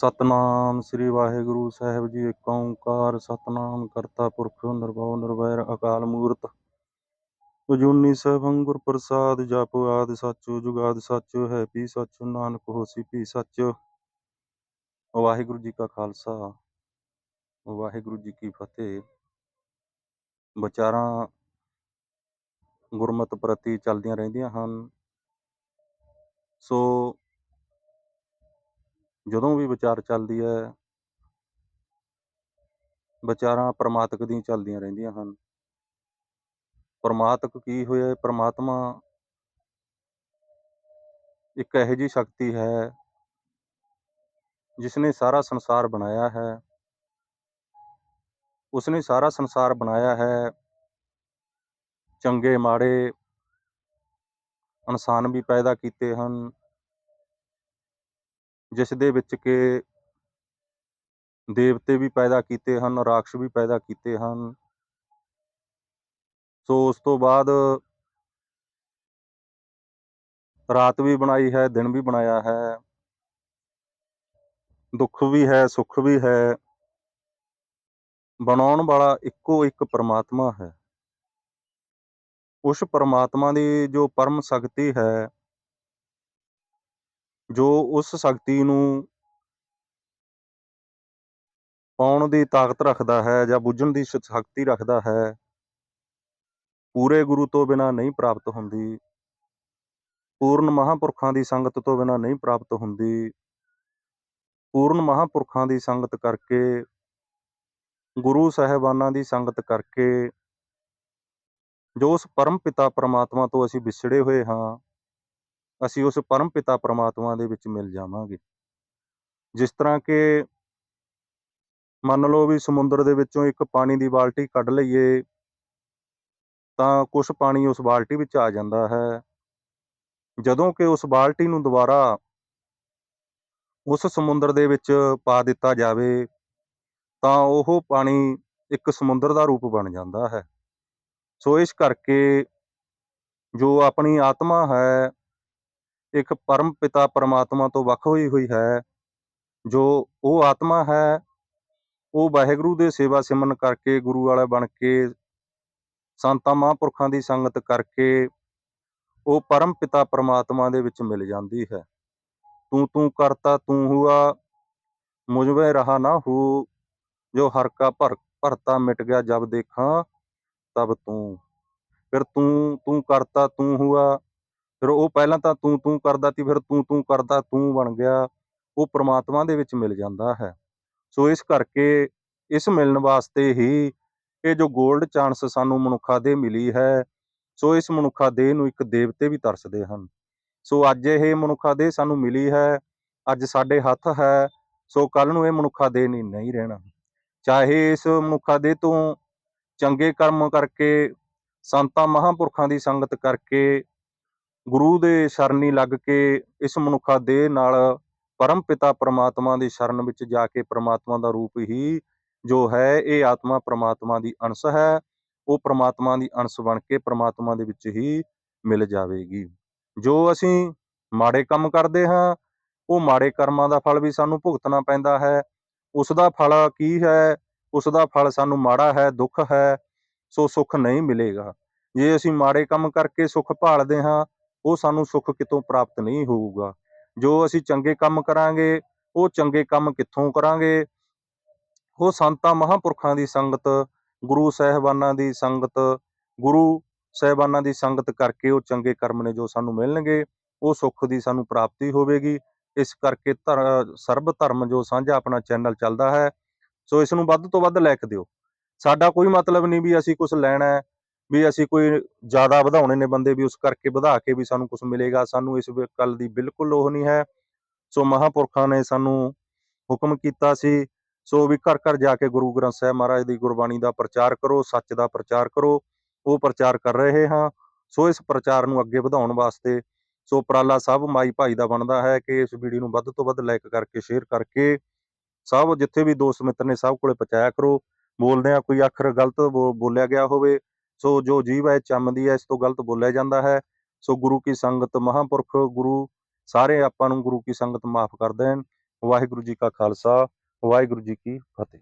ਸਤਨਾਮ ਸ੍ਰੀ ਵਾਹਿਗੁਰੂ ਸਾਹਿਬ ਜੀ ਏਕ ਓੰਕਾਰ ਸਤਨਾਮ ਕਰਤਾ ਪੁਰਖ ਨਿਰਭਉ ਨਿਰਵੈਰ ਅਕਾਲ ਮੂਰਤ। ਅਜੂਨੀ ਸੈਭੰ ਗੁਰ ਪ੍ਰਸਾਦ ਜਪ ਆਦ ਸੱਚ ਜੁਗਾਦ ਸੱਚ, ਹੈ ਪੀ ਸੱਚ, ਨਾਨਕ ਹੋਸੀ ਪੀ ਸੱਚ। ਵਾਹਿਗੁਰੂ ਜੀ ਕਾ ਖਾਲਸਾ, ਵਾਹਿਗੁਰੂ ਜੀ ਕੀ ਫਤਿਹ। ਵਿਚਾਰਾਂ ਗੁਰਮਤ ਪ੍ਰਤੀ ਚੱਲਦੀਆਂ ਰਹਿੰਦੀਆਂ ਹਨ। ਸੋ ਜਦੋਂ ਵੀ ਵਿਚਾਰ ਚੱਲਦੀ ਹੈ। ਵਿਚਾਰਾਂ ਪ੍ਰਮਾਤਕ ਦੀਆਂ ਚੱਲਦੀਆਂ ਰਹਿੰਦੀਆਂ ਹਨ। ਪ੍ਰਮਾਤਕ ਕੀ ਹੋਇਆ, ਪ੍ਰਮਾਤਮਾ ਇੱਕ ਇਹੋ ਜਿਹੀ ਸ਼ਕਤੀ ਹੈ ਜਿਸ ਨੇ ਸਾਰਾ ਸੰਸਾਰ ਬਣਾਇਆ ਹੈ। ਉਸ ਨੇ ਸਾਰਾ ਸੰਸਾਰ ਬਣਾਇਆ ਹੈ। ਚੰਗੇ, ਮਾੜੇ ਇਨਸਾਨ ਵੀ ਪੈਦਾ ਕੀਤੇ ਹਨ। ਜਿਸ ਦੇ ਵਿੱਚ ਕਿ ਦੇਵਤੇ ਵੀ ਪੈਦਾ ਕੀਤੇ ਹਨ, ਰਾਖਸ਼ ਵੀ ਪੈਦਾ ਕੀਤੇ ਹਨ। ਸੋ ਉਸ ਤੋਂ ਬਾਅਦ ਰਾਤ ਵੀ ਬਣਾਈ ਹੈ, ਦਿਨ ਵੀ ਬਣਾਇਆ ਹੈ। ਦੁੱਖ ਵੀ ਹੈ, ਸੁੱਖ ਵੀ ਹੈ। ਬਣਾਉਣ ਵਾਲਾ ਇੱਕੋ ਇੱਕ ਪਰਮਾਤਮਾ ਹੈ। ਉਸ ਪਰਮਾਤਮਾ ਦੀ ਜੋ ਪਰਮ ਸ਼ਕਤੀ ਹੈ ਜੋ ਉਸ ਸ਼ਕਤੀ ਨੂੰ ਪਾਉਣ ਦੀ ਤਾਕਤ ਰੱਖਦਾ ਹੈ ਜਾਂ ਬੁੱਝਣ ਦੀ ਸ਼ਕਤੀ ਰੱਖਦਾ ਹੈ, ਪੂਰੇ ਗੁਰੂ ਤੋਂ ਬਿਨਾ ਨਹੀਂ ਪ੍ਰਾਪਤ ਹੁੰਦੀ, ਪੂਰਨ ਮਹਾਂਪੁਰਖਾਂ ਦੀ ਸੰਗਤ ਤੋਂ ਬਿਨਾ ਨਹੀਂ ਪ੍ਰਾਪਤ ਹੁੰਦੀ, ਪੂਰਨ ਮਹਾਂਪੁਰਖਾਂ ਦੀ ਸੰਗਤ ਕਰਕੇ, ਗੁਰੂ ਸਾਹਿਬਾਨਾਂ ਦੀ ਸੰਗਤ ਕਰਕੇ, ਜੋ ਉਸ ਪਰਮ ਪਿਤਾ ਪਰਮਾਤਮਾ ਤੋਂ ਅਸੀਂ ਵਿਛੜੇ ਹੋਏ ਹਾਂ ਅਸੀਂ ਉਸ ਪਰਮ ਪਿਤਾ ਪ੍ਰਮਾਤਮਾ ਦੇ ਵਿੱਚ ਮਿਲ ਜਾਵਾਂਗੇ। ਜਿਸ ਤਰ੍ਹਾਂ ਕਿ ਮੰਨ ਲਓ ਵੀ ਸਮੁੰਦਰ ਦੇ ਵਿੱਚੋਂ ਇੱਕ ਪਾਣੀ ਦੀ ਬਾਲਟੀ ਕੱਢ ਲਈਏ, ਤਾਂ ਕੁਝ ਪਾਣੀ ਉਸ ਬਾਲਟੀ ਵਿੱਚ ਆ ਜਾਂਦਾ ਹੈ। ਜਦੋਂ ਕਿ ਉਸ ਬਾਲਟੀ ਨੂੰ ਦੁਬਾਰਾ ਉਸ ਸਮੁੰਦਰ ਦੇ ਵਿੱਚ ਪਾ ਦਿੱਤਾ ਜਾਵੇ, ਤਾਂ ਉਹ ਪਾਣੀ ਇੱਕ ਸਮੁੰਦਰ ਦਾ ਰੂਪ ਬਣ ਜਾਂਦਾ ਹੈ। ਸੋ ਇਸ ਕਰਕੇ ਜੋ ਆਪਣੀ ਆਤਮਾ ਹੈ ਇੱਕ ਪਰਮ ਪਿਤਾ ਪਰਮਾਤਮਾ ਤੋਂ ਵੱਖ ਹੋਈ ਹੋਈ ਹੈ, ਜੋ ਉਹ ਆਤਮਾ ਹੈ, ਉਹ ਵਾਹਿਗੁਰੂ ਦੇ ਸੇਵਾ ਸਿਮਰਨ ਕਰਕੇ ਗੁਰੂ ਵਾਲਾ ਬਣ ਕੇ, ਸੰਤਾਂ ਮਹਾਂਪੁਰਖਾਂ ਦੀ ਸੰਗਤ ਕਰਕੇ ਉਹ ਪਰਮ ਪਿਤਾ ਪਰਮਾਤਮਾ ਦੇ ਵਿੱਚ ਮਿਲ ਜਾਂਦੀ ਹੈ। ਤੂੰ ਤੂੰ ਕਰਤਾ, ਤੂੰ ਹੁਆ, ਮੁਝ ਵਿੱਚ ਰਹਾ ਨਾ ਹੂ, ਜੋ ਹਰ ਕਾ ਭਰ, ਭਰਤਾ ਮਿਟ ਗਿਆ ਜਬ ਦੇਖਾਂ, ਤਬ ਤੂੰ। ਫਿਰ ਤੂੰ ਤੂੰ ਕਰਤਾ, ਤੂੰ ਹੁਆ ਫਿਰ ਉਹ ਪਹਿਲਾਂ ਤਾਂ ਤੂੰ ਤੂੰ ਕਰਦਾ ਸੀ, ਫਿਰ ਤੂੰ ਤੂੰ ਕਰਦਾ, ਤੂੰ ਬਣ ਗਿਆ। ਉਹ ਪ੍ਰਮਾਤਮਾ ਦੇ ਵਿੱਚ ਮਿਲ ਜਾਂਦਾ ਹੈ। ਸੋ ਇਸ ਕਰਕੇ ਇਸ ਮਿਲਣ ਵਾਸਤੇ ਹੀ ਇਹ ਜੋ 골ਡ ਚਾਂਸ ਸਾਨੂੰ ਮਨੁੱਖਾ ਦੇ ਮਿਲੀ ਹੈ, ਸੋ ਇਸ ਮਨੁੱਖਾ ਦੇਹ ਨੂੰ ਇੱਕ ਦੇਵਤੇ ਵੀ ਤਰਸਦੇ ਹਨ। ਸੋ ਅੱਜ ਇਹ ਮਨੁੱਖਾ ਦੇਹ ਸਾਨੂੰ ਮਿਲੀ ਹੈ, ਅੱਜ ਸਾਡੇ ਹੱਥ ਹੈ, ਸੋ ਕੱਲ ਨੂੰ ਇਹ ਮਨੁੱਖਾ ਦੇਹ ਨਹੀਂ ਨਹੀਂ ਰਹਿਣਾ। ਚਾਹੇ ਇਸ ਮਨੁੱਖਾ ਦੇਹ ਤੋਂ ਚੰਗੇ ਕਰਮ ਕਰਕੇ, ਸੰਤਾਂ ਮਹਾਂਪੁਰਖਾਂ ਦੀ ਸੰਗਤ ਕਰਕੇ ਗੁਰੂ ਦੇ ਸ਼ਰਨੀ ਲੱਗ ਕੇ ਇਸ ਮਨੁੱਖਾ ਦੇਹ ਨਾਲ ਪਰਮ ਪਿਤਾ ਪਰਮਾਤਮਾ ਦੀ ਸ਼ਰਨ ਵਿੱਚ ਜਾ ਕੇ ਪਰਮਾਤਮਾ ਦਾ ਰੂਪ ਹੀ ਜੋ ਹੈ, ਇਹ ਆਤਮਾ ਪਰਮਾਤਮਾ ਦੀ ਅੰਸ਼ ਹੈ, ਉਹ ਪਰਮਾਤਮਾ ਦੀ ਅੰਸ਼ ਬਣ ਕੇ ਪਰਮਾਤਮਾ ਦੇ ਵਿੱਚ ਹੀ ਮਿਲ ਜਾਵੇਗੀ। ਜੋ ਅਸੀਂ ਮਾੜੇ ਕੰਮ ਕਰਦੇ ਹਾਂ, ਉਹ ਮਾੜੇ ਕਰਮਾਂ ਦਾ ਫਲ ਵੀ ਸਾਨੂੰ ਭੁਗਤਣਾ ਪੈਂਦਾ ਹੈ। ਉਸ ਦਾ ਫਲ ਕੀ ਹੈ? ਉਸ ਦਾ ਫਲ ਸਾਨੂੰ ਮਾੜਾ ਹੈ, ਦੁੱਖ ਹੈ, ਸੋ ਸੁੱਖ ਨਹੀਂ ਮਿਲੇਗਾ। ਜੇ ਅਸੀਂ ਮਾੜੇ ਕੰਮ ਕਰਕੇ ਸੁੱਖ ਭਾਲਦੇ ਹਾਂ ਉਹ ਸਾਨੂੰ ਸੁੱਖ ਕਿਤੋਂ ਪ੍ਰਾਪਤ ਨਹੀਂ ਹੋਊਗਾ। ਜੋ ਅਸੀਂ ਚੰਗੇ ਕੰਮ ਕਰਾਂਗੇ, ਉਹ ਚੰਗੇ ਕੰਮ ਕਿੱਥੋਂ ਕਰਾਂਗੇ? ਉਹ ਸੰਤਾਂ ਮਹਾਂਪੁਰਖਾਂ ਦੀ ਸੰਗਤ, ਗੁਰੂ ਸਾਹਿਬਾਨਾਂ ਦੀ ਸੰਗਤ, ਗੁਰੂ ਸਾਹਿਬਾਨਾਂ ਦੀ ਸੰਗਤ ਕਰਕੇ ਉਹ ਚੰਗੇ ਕਰਮ ਨੇ ਜੋ ਸਾਨੂੰ ਮਿਲਣਗੇ, ਉਹ ਸੁੱਖ ਦੀ ਸਾਨੂੰ ਪ੍ਰਾਪਤੀ ਹੋਵੇਗੀ। ਇਸ ਕਰਕੇ ਧਰ- ਸਰਬ ਧਰਮ ਜੋ ਸਾਂਝਾ ਆਪਣਾ ਚੈਨਲ ਚੱਲਦਾ ਹੈ, ਸੋ ਇਸ ਨੂੰ ਵੱਧ ਤੋਂ ਵੱਧ ਲਾਇਕ ਦਿਓ। ਸਾਡਾ ਕੋਈ ਮਤਲਬ ਨਹੀਂ ਵੀ ਅਸੀਂ ਕੁਝ ਲੈਣਾ ਹੈ। ਵੀ ਅਸੀਂ ਕੋਈ ਜ਼ਿਆਦਾ ਵਧਾਉਣੇ ਨੇ ਬੰਦੇ ਵੀ ਉਸ ਕਰਕੇ ਵਧਾ ਕੇ ਵੀ ਸਾਨੂੰ ਕੁਝ ਮਿਲੇਗਾ, ਸਾਨੂੰ ਇਸ ਗੱਲ ਦੀ ਬਿਲਕੁਲ ਉਹ ਨਹੀਂ ਹੈ। ਸੋ ਮਹਾਂਪੁਰਖਾਂ ਨੇ ਸਾਨੂੰ ਹੁਕਮ ਕੀਤਾ ਸੀ, ਸੋ ਵੀ ਘਰ ਘਰ ਜਾ ਕੇ ਗੁਰੂ ਗ੍ਰੰਥ ਸਾਹਿਬ ਮਹਾਰਾਜ ਦੀ ਗੁਰਬਾਣੀ ਦਾ ਪ੍ਰਚਾਰ ਕਰੋ, ਸੱਚ ਦਾ ਪ੍ਰਚਾਰ ਕਰੋ, ਉਹ ਪ੍ਰਚਾਰ ਕਰ ਰਹੇ ਹਾਂ। ਸੋ ਇਸ ਪ੍ਰਚਾਰ ਨੂੰ ਅੱਗੇ ਵਧਾਉਣ ਵਾਸਤੇ ਸੋ ਉਪਰਾਲਾ ਸਭ ਮਾਈ ਭਾਈ ਦਾ ਬਣਦਾ ਹੈ ਕਿ ਇਸ ਵੀਡੀਓ ਨੂੰ ਵੱਧ ਤੋਂ ਵੱਧ ਲਾਈਕ ਕਰਕੇ, ਸ਼ੇਅਰ ਕਰਕੇ ਸਭ ਜਿੱਥੇ ਵੀ ਦੋਸਤ ਮਿੱਤਰ ਨੇ ਸਭ ਕੋਲੇ ਪਹੁੰਚਾਇਆ ਕਰੋ। ਬੋਲਦੇ ਆ ਕੋਈ ਅੱਖਰ ਗਲਤ ਬੋ- ਬੋਲਿਆ ਗਿਆ ਹੋਵੇ ਸੋ ਜੋ ਜੀਵ ਹੈ ਚੰਮਦੀ ਹੈ, ਇਸ ਤੋਂ ਗਲਤ ਬੋਲਿਆ ਜਾਂਦਾ ਹੈ। ਸੋ ਗੁਰੂ ਕੀ ਸੰਗਤ ਮਹਾਂਪੁਰਖ, ਗੁਰੂ ਸਾਰੇ ਆਪਾਂ ਨੂੰ ਗੁਰੂ ਕੀ ਸੰਗਤ ਮਾਫ ਕਰਦੇ ਹਨ ਵਾਹਿਗੁਰੂ ਜੀ ਕਾ ਖਾਲਸਾ, ਵਾਹਿਗੁਰੂ ਜੀ ਕੀ ਫਤਿਹ।